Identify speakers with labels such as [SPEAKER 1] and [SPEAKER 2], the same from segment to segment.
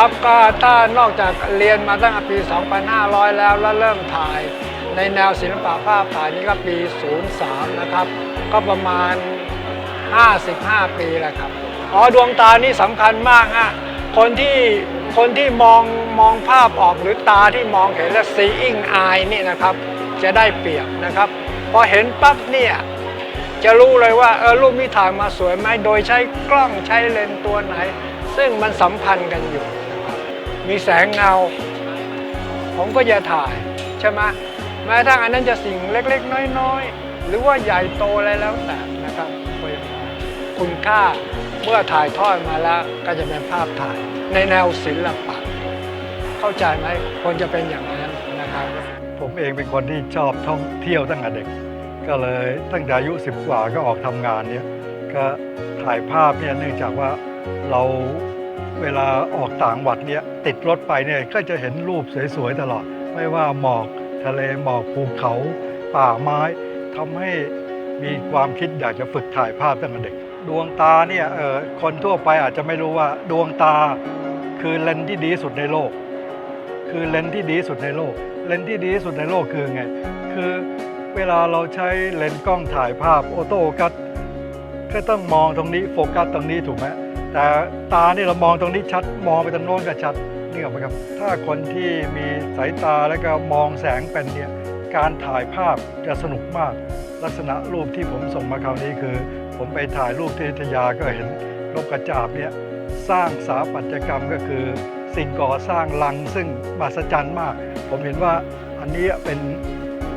[SPEAKER 1] ครับก็ถ้านอกจากเรียนมาตั้งแต่ปี 2500 แล้วแล้วเริ่มถ่าย ในแนวศิลปะภาพถ่ายนี่ก็ปี 03 นะครับ ก็ประมาณ 55 ปีแล้วครับอ๋อดวงตานี่สำคัญมากฮะคนที่คนที่มองมองภาพออกหรือตาที่มองเห็นและ seeing eye นี่นะครับ จะได้เปรียบนะครับพอเห็นปั๊บเนี่ยจะรู้เลยว่าเออรูปนี้ถ่ายมาสวยไหมโดยใช้กล้องใช้เลนส์ตัวไหน ซึ่งมันสัมพันธ์กันอยู่ มีแสงเงา ผมก็จะถ่ายใช่ไหมแม้ทั่งอันนั้นจะสิ่งเล็กๆ น้อยๆ หรือว่าใหญ่โตอะไรแล้วแต่นะครับก็ยังคุณค่าเมื่อถ่ายทอดมาแล้วก็จะเป็นภาพถ่าย ในแนวศิลปะ เข้าใจไหมควรจะเป็นอย่างนั้นนะครับ
[SPEAKER 2] ผมเองเป็นคนที่ชอบท่องเที่ยวตั้งแต่เด็ก ก็เลยตั้งแต่อายุสิบกว่าก็ออกทำงานเนี่ยก็ถ่ายภาพเนี่ยเนื่องจากว่าเรา เวลาออกต่างวัดเนี่ยติดรถไปเนี่ยก็จะเห็นรูปสวยๆตลอด ไม่ว่าหมอกทะเลหมอกภูเขา ป่าไม้ทำให้มีความคิดอยากจะฝึกถ่ายภาพตั้งแต่เด็ก ดวงตาเนี่ยเออคนทั่วไปอาจจะไม่รู้ว่าดวงตาคือเลนส์ที่ดีสุดในโลก คือเลนส์ที่ดีสุดในโลก เลนส์ที่ดีสุดในโลกคือไง คือเวลาเราใช้เลนส์กล้องถ่ายภาพออโต้โฟกัสก็ต้องมองตรงนี้โฟกัสตรงนี้ถูกไหม แต่ตานี่เรามองตรงนี้ชัดมองไปทางโน้นก็ชัดนี่ออกไหมครับ ถ้าคนที่มีสายตาแล้วก็มองแสงเป็นเนี่ยการถ่ายภาพจะสนุกมาก ลักษณะรูปที่ผมส่งมาคราวนี้คือ ผมไปถ่ายรูปที่อยุธยาก็เห็นนกกระจาบเนี่ยสร้างสถาปัตยกรรมก็คือ สิ่งก่อสร้างลังซึ่งมหัศจรรย์มาก ผมเห็นว่าอันนี้เป็น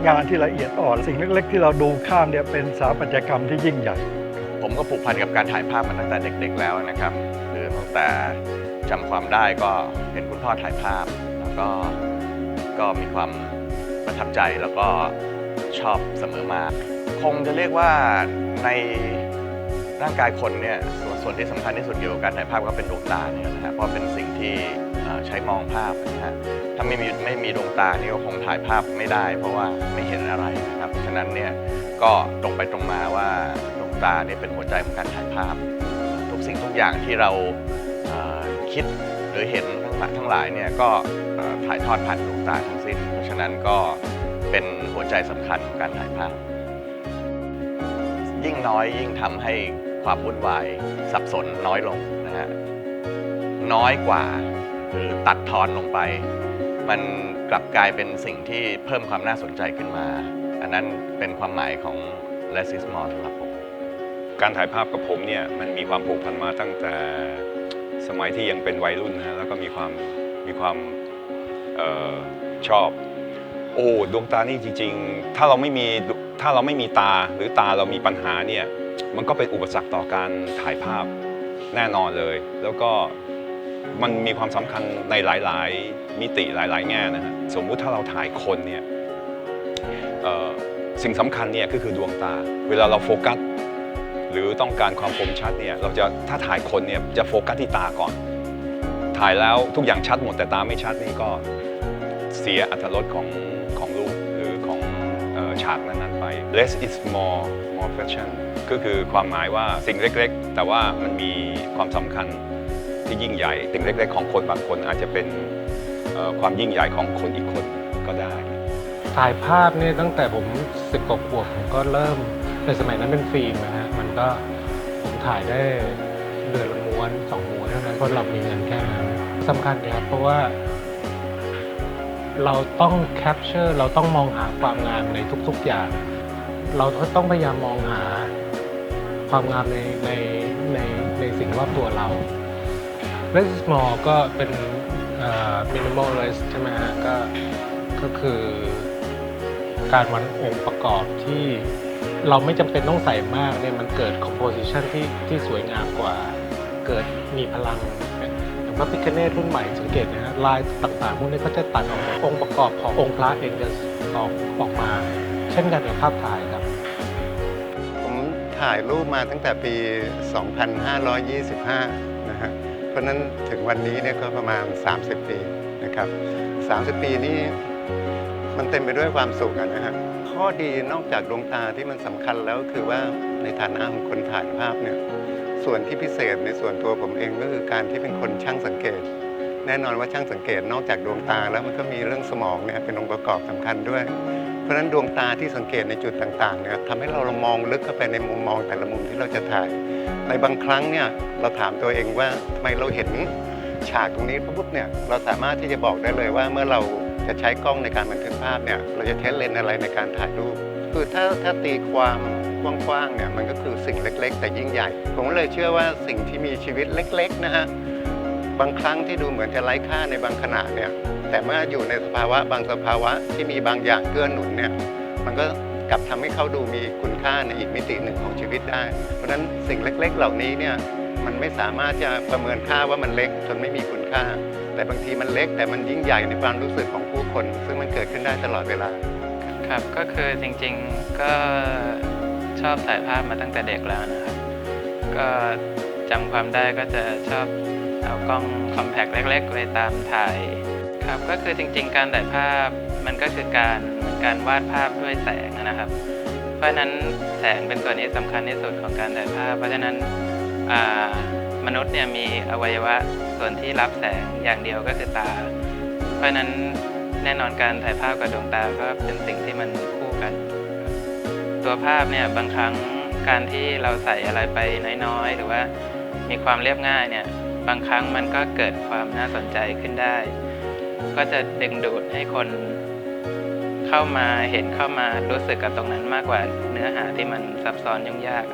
[SPEAKER 2] งานที่ละเอียดอ่อน สิ่งเล็ก ๆ ที่เราดูข้ามเนี่ยเป็นสถาปัตยกรรมที่ยิ่งใหญ่
[SPEAKER 3] ผมก็ผูกพันกับการถ่ายภาพมาตั้งแต่เด็ก ๆ แล้วนะครับคือตั้งแต่จำความได้ก็เห็นคุณพ่อถ่ายภาพ แล้วก็ก็มีความประทับใจแล้วก็ชอบเสมอมาคงจะเรียกว่าในร่างกายคนเนี่ยส่วนส่วนที่สำคัญที่สุดเกี่ยวกับการถ่ายภาพก็เป็นดวงตาเนี่ยนะฮะเพราะเป็นสิ่งที่ใช้มองภาพนะฮะถ้าไม่มีไม่มีดวงตานี่ก็คงถ่ายภาพไม่ได้ เพราะว่าไม่เห็นอะไรนะครับฉะนั้นเนี่ยก็ตรงไปตรงมาว่า ตาเนี่ยเป็นหัวใจของการถ่ายภาพ ทุกสิ่งทุกอย่างที่เราคิดหรือเห็นทั้งหลายทั้งหลายเนี่ยก็ถ่ายทอดผ่านดวงตาทั้งสิ้น เพราะฉะนั้นก็เป็นหัวใจสำคัญของการถ่ายภาพ ยิ่งน้อยยิ่งทำให้ความวุ่นวายสับสนน้อยลงนะฮะน้อยกว่าหรือตัดทอนลงไป มันกลับกลายเป็นสิ่งที่เพิ่มความน่าสนใจขึ้นมา อันนั้นเป็นความหมายของ less is more สำหรับ
[SPEAKER 4] การถ่ายภาพกับผมเนี่ยมันมีความผูกพันมาตั้งแต่สมัยที่ยังเป็นวัยรุ่นนะแล้วก็มีความมีความออชอบ โอ้ดวงตานี่จริง ๆ ถ้าเราไม่มีถ้าเราไม่มีตาหรือตาเรามีปัญหาเนี่ยมันก็เป็นอุปสรรคต่อการถ่ายภาพแน่นอนเลย แล้วก็มันมีความสำคัญในหลาย ๆ มิติหลาย ๆ แง่นะฮะสมมุติถ้าเราถ่ายคนเนี่ยสิ่งสำคัญเนี่ยก็คือดวงตา เวลาเราโฟกัส หรือต้องการความคมชัดเนี่ยเราจะถ้าถ่ายคนเนี่ยจะโฟกัสที่ตาก่อน ถ่ายแล้วทุกอย่างชัดหมดแต่ตาไม่ชัดนี่ก็เสียอัตรสของของรูปหรือของออฉากนั้นๆไป less is more more fashion ก็คือความหมายว่าสิ่งเล็กๆ แต่ว่ามันมีความสำคัญที่ยิ่งใหญ่ สิ่งเล็กๆ ของคนบางคนอาจจะเป็นความยิ่งใหญ่ของคนอีกคนก็ได้
[SPEAKER 5] ถ่ายภาพเนี่ยตั้งแต่ผมสิบกว่าขวบผมก็เริ่มในสมัยนั้นเป็นฟิล์มนะฮะ ก็ผมถ่ายได้เดือนละม้วนสองม้วนเท่านั้นเพราะเรามีเงินแค่นั้นสำคัญนะครับเพราะว่า เราต้องแคปเจอร์เราต้องมองหาความงามในทุก ๆอย่าง เราต้องพยายามมองหาความงามในในในในสิ่งรอบตัวเรา l e s s Small ก็เป็นมินิมอลเลสใช่ไหมฮะก็ก็คือการวันองค์ประกอบที่ เราไม่จำเป็นต้องใส่มากเนี่ยมันเกิด composition ที่ที่สวยงามกว่า เกิดมีพลังอย่างพระพิคเนตรุ่นใหม่สังเกตนะฮะลายต่างๆพวกนี้เขาจะตัดออกมาองค์ประกอบขององค์พระเองจะออกออกมา เช่นกันกับภาพถ่ายครับ
[SPEAKER 6] ผมถ่ายรูปมาตั้งแต่ปี 2525 นะฮะเพราะนั้นถึงวันนี้เนี่ยก็ประมาณ 30 ปีนะครับ 30 ปีนี้มันเต็มไปด้วยความสุขอะนะฮะ ข้อดีนอกจากดวงตาที่มันสำคัญแล้วคือว่าในฐานะของคนถ่ายภาพเนี่ยส่วนที่พิเศษในส่วนตัวผมเองก็คือการที่เป็นคนช่างสังเกต แน่นอนว่าช่างสังเกตนอกจากดวงตาแล้วมันก็มีเรื่องสมองเนี่ยเป็นองค์ประกอบสำคัญด้วย เพราะฉะนั้นดวงตาที่สังเกตในจุดต่างๆเนี่ยทำให้เรามองลึกเข้าไปในมุมมองแต่ละมุมที่เราจะถ่าย ในบางครั้งเนี่ยเราถามตัวเองว่าทำไมเราเห็นฉากตรงนี้ปุ๊บเนี่ยเราสามารถที่จะบอกได้เลยว่าเมื่อเรา จะใช้กล้องในการบันทึกภาพเนี่ยเราจะเทสเลนอะไรในการถ่ายรูป คือถ้าถ้าตีความกว้างๆเนี่ยมันก็คือสิ่งเล็ก ๆ แต่ยิ่งใหญ่ ผมเลยเชื่อว่าสิ่งที่มีชีวิตเล็กๆนะฮะบางครั้งที่ดูเหมือนจะไร้ค่าในบางขณะเนี่ยแต่เมื่ออยู่ในสภาวะบางสภาวะที่มีบางอย่างเกื้อหนุนเนี่ยมันก็กลับทำให้เขาดูมีคุณค่าในอีกมิติหนึ่งของชีวิตได้ เพราะฉะนั้นสิ่งเล็ก ๆ เหล่านี้เนี่ย มันไม่สามารถจะประเมินค่าว่ามันเล็กจนไม่มีคุณค่า แต่บางทีมันเล็กแต่มันยิ่งใหญ่ในความรู้สึกของผู้คน ซึ่งมันเกิดขึ้นได้ตลอดเวลา
[SPEAKER 7] ครับก็คือจริงๆก็ชอบถ่ายภาพมาตั้งแต่เด็กแล้วนะครับ ก็จำความได้ก็จะชอบเอากล้องคอมแพคเล็กๆไว้ตามถ่ายครับก็คือจริง ๆ การถ่ายภาพมันก็คือการเหมือนการวาดภาพด้วยแสงนะครับ เพราะฉะนั้นแสงเป็นตัวนี้สำคัญที่สุดของการถ่ายภาพ เพราะฉะนั้น มนุษย์เนี่ยมีอวัยวะส่วนที่รับแสงอย่างเดียวก็คือตา เพราะนั้นแน่นอนการถ่ายภาพกับดวงตาก็เป็นสิ่งที่มันคู่กัน ตัวภาพเนี่ยบางครั้งการที่เราใส่อะไรไปน้อยๆ หรือว่ามีความเรียบง่ายเนี่ยบางครั้งมันก็เกิดความน่าสนใจขึ้นได้ ก็จะดึงดูดให้คนเข้ามาเห็นเข้ามารู้สึกกับตรงนั้นมากกว่าเนื้อหาที่มันซับซ้อนยุ่งยาก